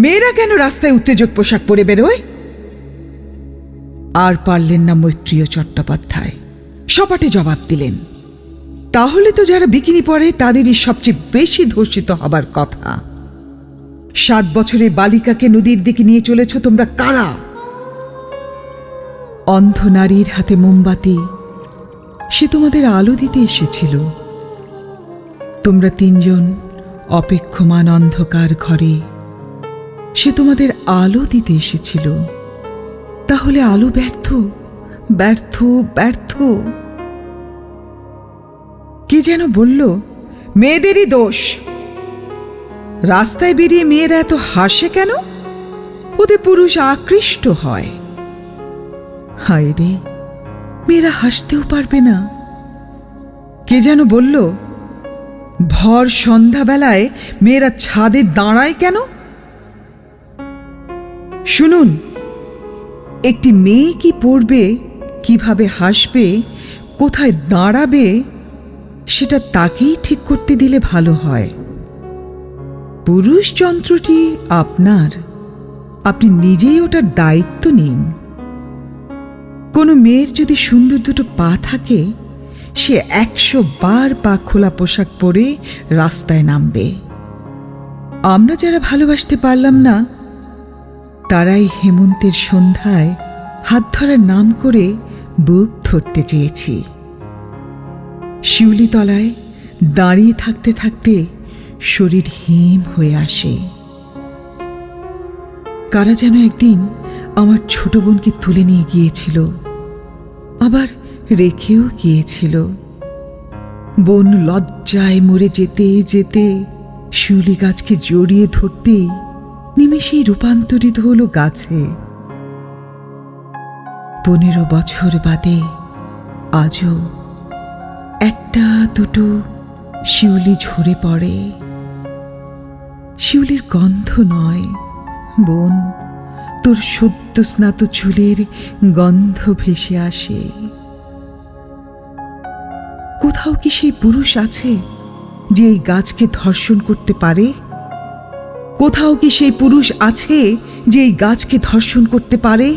মেয়েরা কেন রাস্তায় উত্তেজক পোশাক পরে বেরোয়? আর পারলেন না মৈত্রীয় চট্টোপাধ্যায়। সপাটে জবাব দিলেন, তাহলে তো যারা বিকিনি পরে, তাদেরই সবচেয়ে বেশি ধর্ষিত হবার কথা। সাত বছরের বালিকাকে নদীর দিকে নিয়ে চলেছ তোমরা কারা? অন্ধ নারীর হাতে মোমবাতি, সে তোমাদের আলো দিতে এসেছিল। তোমরা তিনজন অপেক্ষমান অন্ধকার ঘরে সে তোমাদের আলো দিতে এসেছিল। তাহলে আলো ব্যর্থ ব্যর্থ ব্যর্থ। কে যেন বলল, মেয়েদেরই দোষ। রাস্তায় বেরিয়ে মেয়েরা এত হাসে কেন? ওদের পুরুষ আকৃষ্ট হয়। হায় রে, মেয়েরা হাসতেও পারবে না। কে যেন বলল, ভর সন্ধ্যাবেলায় মেয়েরা ছাদে দাঁড়ায় কেন? শুনুন, একটি মেয়ে কি পড়বে, কীভাবে হাসবে, কোথায় দাঁড়াবে, সেটা তাকেই ঠিক করতে দিলে ভালো হয়। পুরুষ যন্ত্রটি আপনার, আপনি নিজেই ওটার দায়িত্ব নিন। কোনো মেয়ের যদি সুন্দর দুটো পা থাকে, সে একশো বার পা খোলা পোশাক পরে রাস্তায় নামবে। আমরা যারা ভালোবাসতে পারলাম না তারাই হেমন্তের সন্ধ্যায় হাত ধরার নাম করে বুক ধরতে চেয়েছি। শিউলিতলায় দাঁড়িয়ে থাকতে থাকতে শরীর হিম হয়ে আসে। কারা যেন একদিন আমার ছোট বোনকে তুলে নিয়ে গিয়েছিল, আবার রেখেও গিয়েছিল। বোন লজ্জায় মরে যেতে যেতে শিউলি গাছকে জড়িয়ে ধরতেই নিমেষেই রূপান্তরিত হলো গাছে। পনেরো বছর বাদে আজও একটা দুটো শিউলি ঝরে পড়ে। শিউলির গন্ধ নয়, বোন। তোর সদ্য স্নাত চুলের গন্ধ ভেসে আসে। কোথাও কি সেই পুরুষ আছে, যে এই গাছকে ধর্ষণ করতে পারে? কোথাও কি সেই পুরুষ আছে যে এই গাছকে ধর্ষণ করতে পারে?